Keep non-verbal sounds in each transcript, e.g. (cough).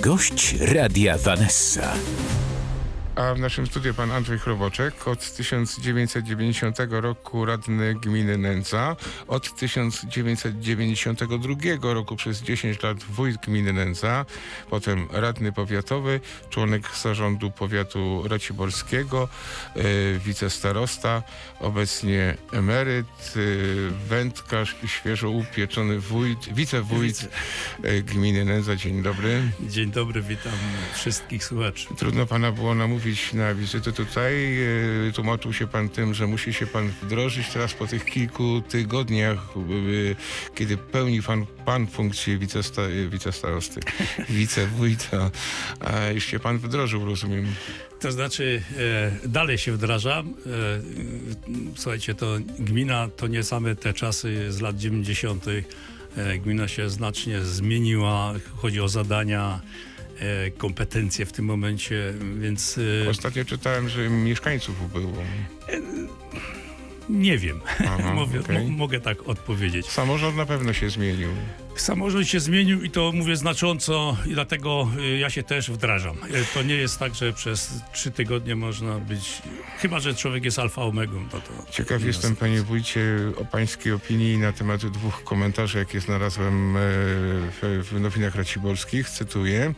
Gość Radia Vanessa. A w naszym studiu pan Andrzej Chroboczek, od 1990 roku radny gminy Nędza, od 1992 roku przez 10 lat wójt gminy Nędza, potem radny powiatowy, członek zarządu powiatu raciborskiego, e, wicestarosta, obecnie emeryt, e, wędkarz i świeżo upieczony wójt, wicewójt e, gminy Nędza. Dzień dobry. Dzień dobry, witam wszystkich słuchaczy. Trudno pana było namówić na wizytę tutaj. E, Tłumaczył się pan tym, że musi się pan wdrożyć teraz po tych kilku tygodniach, e, kiedy pełni pan, pan funkcję wicesta, e, wicestarosty, (laughs) wicewójta. A już się pan wdrożył, rozumiem. To znaczy, e, dalej się wdrażam. E, słuchajcie, to gmina to nie same te czasy z lat 90. E, gmina się znacznie zmieniła, chodzi o zadania, kompetencje w tym momencie, więc e, Ostatnio czytałem, że mieszkańców było. nie wiem. (laughs) Aha, Mówię, mo- mogę tak odpowiedzieć. Samorząd na pewno się zmienił. Samorząd się zmienił i to mówię znacząco i dlatego y, ja się też wdrażam. Y, To nie jest tak, że przez trzy tygodnie można być, chyba że człowiek jest alfa omegą, to to... Ciekaw jestem, panie wójcie, o pańskiej opinii na temat dwóch komentarzy, jakie znalazłem e, w, nowinach raciborskich. Cytuję.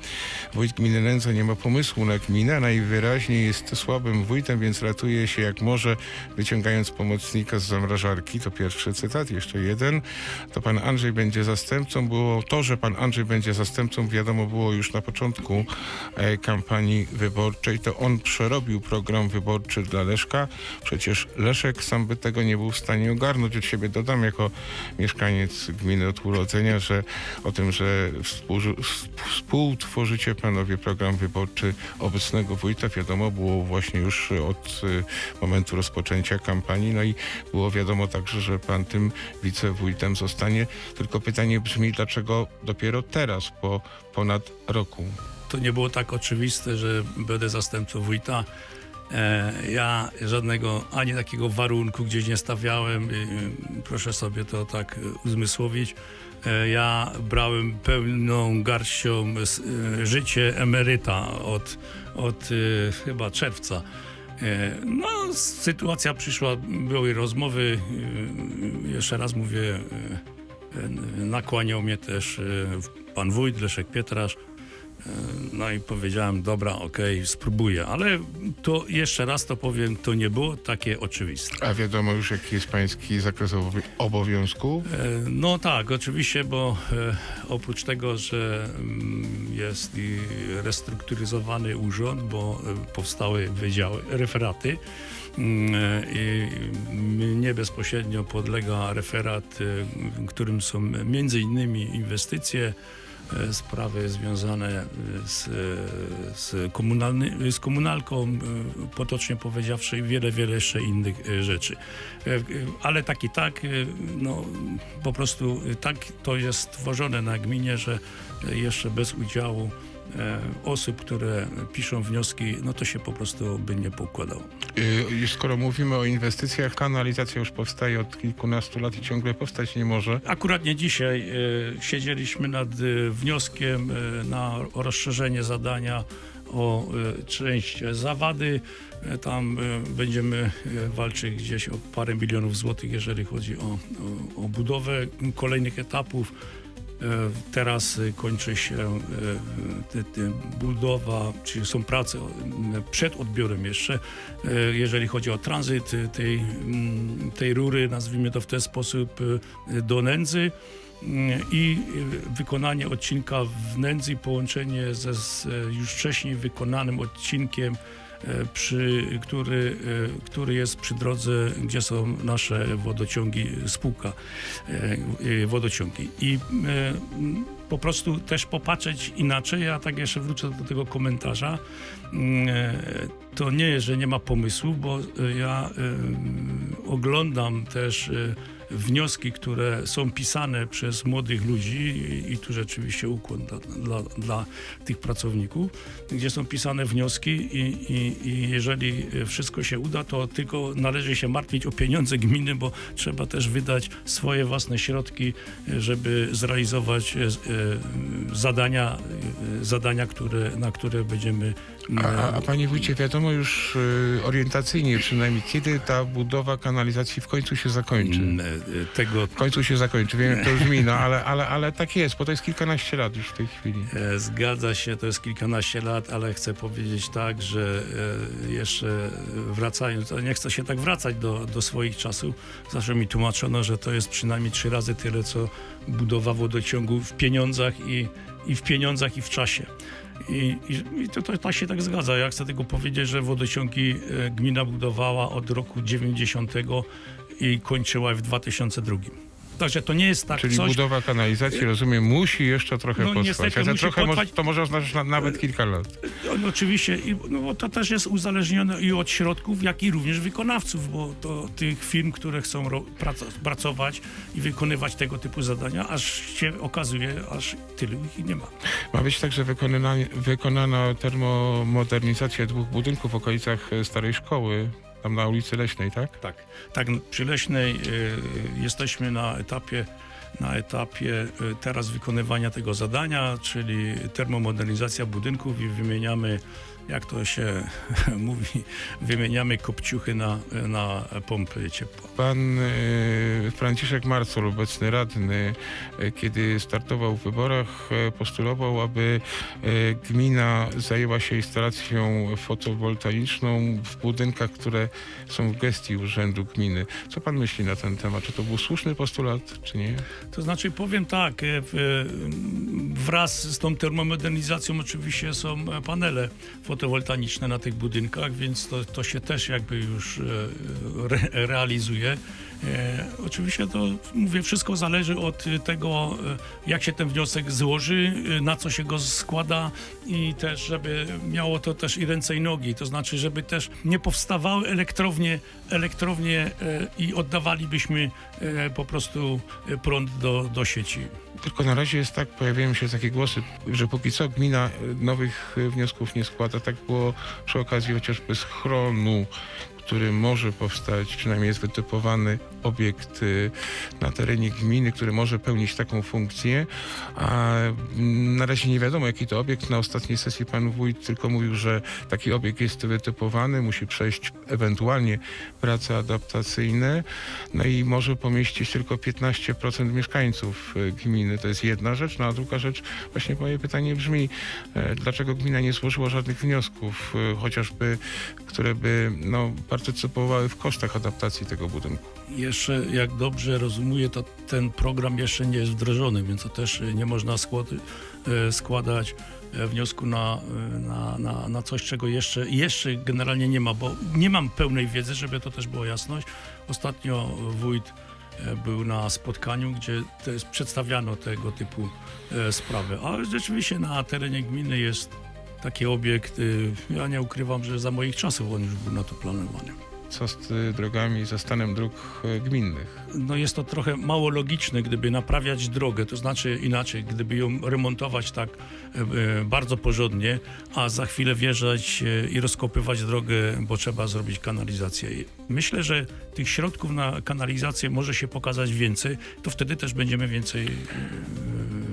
Wójt gminy Nędza nie ma pomysłu na gminę, najwyraźniej jest słabym wójtem, więc ratuje się jak może, wyciągając pomocnika z zamrażarki. To pierwszy cytat. Jeszcze jeden. To pan Andrzej będzie zastępcą. Było to, że pan Andrzej będzie zastępcą, wiadomo było już na początku e, kampanii wyborczej. To on przerobił program wyborczy dla Leszka. Przecież Leszek sam by tego nie był w stanie ogarnąć od siebie. Dodam jako mieszkaniec gminy od urodzenia, że o tym, że współtworzycie panowie program wyborczy obecnego wójta, wiadomo było właśnie już od y, momentu rozpoczęcia kampanii. No i było wiadomo także, że pan tym wicewójtem zostanie. Tylko pytanie brzmi, dlaczego dopiero teraz, po ponad roku? To nie było tak oczywiste, że będę zastępcą wójta. E, Ja żadnego, ani takiego warunku gdzieś nie stawiałem. Y, Proszę sobie to tak uzmysłowić. E, Ja brałem pełną garścią życie emeryta od, od chyba czerwca. E, No, sytuacja przyszła, były rozmowy. Jeszcze raz mówię, nakłaniał mnie też y, pan wójt Leszek Pietrasz. No i powiedziałem, dobra, okej, spróbuję, ale to jeszcze raz to powiem, to nie było takie oczywiste. A wiadomo już, jaki jest pański zakres obowi- obowiązków? E, No tak, oczywiście, bo e, oprócz tego, że mm, jest i restrukturyzowany urząd, bo e, powstały wydziały, referaty, mm, e, i mnie bezpośrednio podlega referat, e, którym są między innymi inwestycje, e, sprawy związane z, e, z, komunalny, z komunalką, e, potocznie powiedziawszy, i wiele, wiele jeszcze innych e, rzeczy. E, e, Ale tak i tak, e, no, po prostu e, tak to jest stworzone na gminie, że e, jeszcze bez udziału e, osób, które piszą wnioski, no to się po prostu by nie pokładało. Y, Już skoro mówimy o inwestycjach, kanalizacja już powstaje od kilkunastu lat i ciągle powstać nie może. Akurat nie dzisiaj e, siedzieliśmy nad e, wnioskiem e, na rozszerzenie zadania o e, część zawady. E, Tam e, będziemy e, walczyć gdzieś o parę milionów złotych, jeżeli chodzi o, o, o budowę kolejnych etapów. E, Teraz kończy się e, budowa, czyli są prace przed odbiorem jeszcze, e, jeżeli chodzi o tranzyt tej, mm, tej rury, nazwijmy to w ten sposób, do nędzy mm, i wykonanie odcinka w nędzy, połączenie ze już wcześniej wykonanym odcinkiem przy, który, e, który jest przy drodze, gdzie są nasze wodociągi, spółka e, e, wodociągi. I e, po prostu też popatrzeć inaczej, ja tak jeszcze wrócę do tego komentarza. Mm, e, to nie jest, że nie ma pomysłu, bo e, ja e, oglądam też e, wnioski, które są pisane przez młodych ludzi i, tu rzeczywiście ukłon dla, dla, dla tych pracowników, gdzie są pisane wnioski i, i, i jeżeli wszystko się uda, to tylko należy się martwić o pieniądze gminy, bo trzeba też wydać swoje własne środki, e, żeby zrealizować e, e, zadania, e, zadania które, na które będziemy A, a, a e, panie wójcie, wiadomo już orientacyjnie przynajmniej, kiedy ta budowa kanalizacji w końcu się zakończy? E, tego W końcu się zakończy, wiem jak to brzmi, no ale, ale, ale tak jest, bo to jest kilkanaście lat już w tej chwili. E, Zgadza się, to jest kilkanaście lat, ale chcę powiedzieć tak, że e, jeszcze wracając, nie chcę się tak wracać do, do swoich czasów, zawsze mi tłumaczono, że to jest przynajmniej trzy razy tyle, co budowa wodociągu w pieniądzach i, i w pieniądzach i w czasie. I, i, i to, to, to się tak zgadza. Ja chcę tylko powiedzieć, że wodociągi e, gmina budowała od roku 90 i kończyła w 2002. Także to nie jest tak Czyli coś... budowa kanalizacji, rozumiem, musi jeszcze trochę No, potrwać. A za trochę potrwać- to może oznaczać na, nawet kilka lat. No, oczywiście, i, no, bo to też jest uzależnione i od środków, jak i również wykonawców, bo to tych firm, które chcą prac, pracować i wykonywać tego typu zadania, aż się okazuje, aż tylu ich nie ma. Ma być także wykonana, wykonana termomodernizacja dwóch budynków w okolicach e, starej szkoły, tam na ulicy Leśnej, tak? Tak. Tak, przy Leśnej y, jesteśmy na etapie na etapie y, teraz wykonywania tego zadania, czyli termomodernizacja budynków i wymieniamy, jak to się (laughs) mówi, wymieniamy kopciuchy na, na pompy ciepła. Pan e, Franciszek Marcol, obecny radny, e, kiedy startował w wyborach, e, postulował, aby gmina zajęła się instalacją fotowoltaiczną w budynkach, które są w gestii urzędu gminy. Co pan myśli na ten temat? Czy to był słuszny postulat, czy nie? To znaczy powiem tak, wraz z tą termomodernizacją oczywiście są panele fotowoltaiczne na tych budynkach, więc to, to się też jakby już e, re, realizuje. E, oczywiście to mówię, wszystko zależy od tego, e, jak się ten wniosek złoży, na co się go składa i też, żeby miało to też i ręce i nogi, to znaczy, żeby też nie powstawały elektrownie, elektrownie i oddawalibyśmy po prostu prąd do, do sieci. Tylko na razie jest tak, pojawiają się takie głosy, że póki co gmina nowych wniosków nie składa. Tak było przy okazji chociażby schronu, który może powstać, przynajmniej jest wytypowany obiekt e, na terenie gminy, który może pełnić taką funkcję, a mm, na razie nie wiadomo jaki to obiekt. Na ostatniej sesji pan wójt tylko mówił, że taki obiekt jest wytypowany, musi przejść ewentualnie prace adaptacyjne, no i może pomieścić tylko 15% mieszkańców e, gminy. To jest jedna rzecz, no a druga rzecz, właśnie moje pytanie brzmi, e, dlaczego gmina nie złożyła żadnych wniosków, chociażby, które by no, partycypowały w kosztach adaptacji tego budynku? Jeszcze, jak dobrze rozumuję, to ten program jeszcze nie jest wdrożony, więc to też e, nie można e, składać e, wniosku na, na, na, na coś, czego jeszcze, jeszcze generalnie nie ma, bo nie mam pełnej wiedzy, żeby to też było jasność. Ostatnio wójt był na spotkaniu, gdzie przedstawiano tego typu sprawy. A rzeczywiście na terenie gminy jest taki obiekt, e, ja nie ukrywam, że za moich czasów on już był na to planowany. Co z e, drogami, ze stanem dróg e, gminnych? no jest to trochę mało logiczne, gdyby naprawiać drogę, to znaczy inaczej, gdyby ją remontować tak e, e, bardzo porządnie, a za chwilę wjeżdżać e, i rozkopywać drogę, bo trzeba zrobić kanalizację. Myślę, że tych środków na kanalizację może się pokazać więcej, to wtedy też będziemy więcej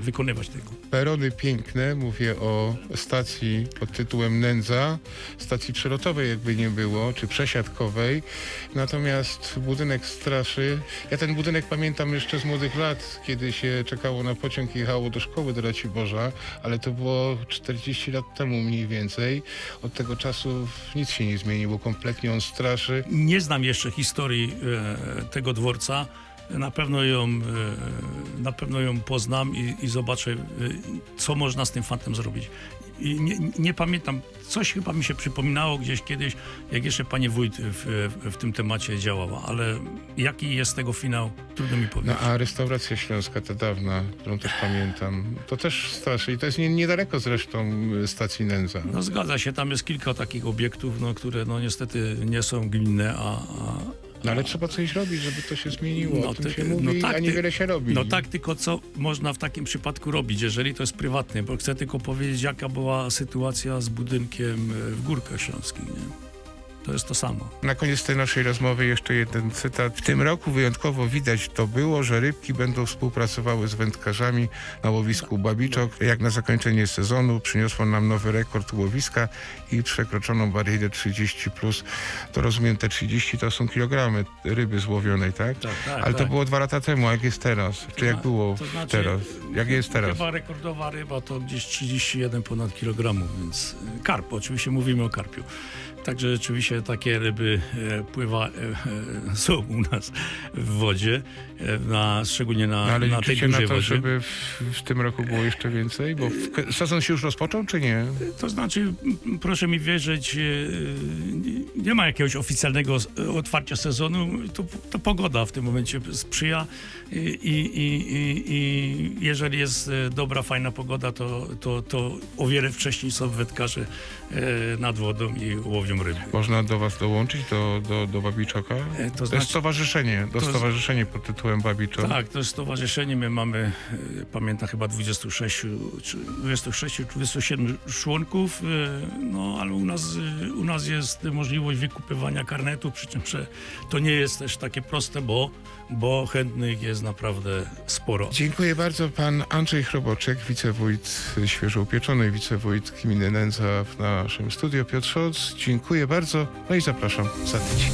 wykonywać tego. Perony piękne, mówię o stacji pod tytułem Nędza, stacji przelotowej jakby nie było, czy przesiadkowej. Natomiast budynek straszy. Ja ten budynek pamiętam jeszcze z młodych lat, kiedy się czekało na pociąg i jechało do szkoły do Raciborza, ale to było 40 lat temu mniej więcej. Od tego czasu nic się nie zmieniło, kompletnie on straszy. Nie znam jeszcze historii e, tego dworca. Na pewno ją, e, na pewno ją poznam i, i zobaczę, e, co można z tym fantem zrobić. I nie, nie pamiętam, coś chyba mi się przypominało gdzieś kiedyś, jak jeszcze pani wójt w, w, tym temacie działała, ale jaki jest tego finał, trudno mi powiedzieć. No a restauracja śląska, ta dawna, którą też pamiętam, to też strasznie. I to jest nie, niedaleko zresztą stacji Nędza. No zgadza się, tam jest kilka takich obiektów, no, które no niestety nie są gminne, a, a No ale trzeba coś robić, żeby to się zmieniło. No o tym ty- się no mówi, tak, a niewiele się robi. No tak, tylko co można w takim przypadku robić, jeżeli to jest prywatne, bo chcę tylko powiedzieć, jaka była sytuacja z budynkiem e, w Górkach Śląskich, nie? To jest to samo. Na koniec tej naszej rozmowy jeszcze jeden cytat. W tym roku wyjątkowo widać to było, że rybki będą współpracowały z wędkarzami na łowisku Babiczok. Jak na zakończenie sezonu przyniosło nam nowy rekord łowiska i przekroczoną barierę 30+. Plus. To rozumiem, te 30 to są kilogramy ryby złowionej, tak? Tak, tak, Ale to tak. było dwa lata temu, a jak jest teraz? Czy jak było to znaczy, teraz? Jak jest teraz? Chyba rekordowa ryba to gdzieś 31 ponad kilogramów, więc karp, oczywiście mówimy o karpiu. Także rzeczywiście takie ryby e, pływa, e, e, są u nas w wodzie, na, szczególnie na, No, ale na tej liczycie na dużej to, wodzie. żeby w, w tym roku było jeszcze więcej? Bo w, sezon się już rozpoczął, czy nie? To znaczy, proszę mi wierzyć, nie- ma jakiegoś oficjalnego otwarcia sezonu. To, to pogoda w tym momencie sprzyja i, i, i, i, jeżeli jest dobra, fajna pogoda, to, to, to o wiele wcześniej są wędkarze nad wodą i łowią Można do was dołączyć, do, do, do Babiczoka? E, To To znaczy, jest stowarzyszenie, to stowarzyszenie pod tytułem Babiczok. tak, to jest stowarzyszenie. My mamy, e, pamiętam, chyba 26 czy 26 czy 27 członków, e, no ale u nas, u nas jest możliwość wykupywania karnetu, przy czym że to nie jest też takie proste, bo, bo chętnych jest naprawdę sporo. Dziękuję bardzo. Pan Andrzej Chroboczek, wicewójt świeżo upieczony, wicewójt gminy Nędza w naszym studio. Piotr Scholz, dziękuję bardzo. No i zapraszam za tydzień.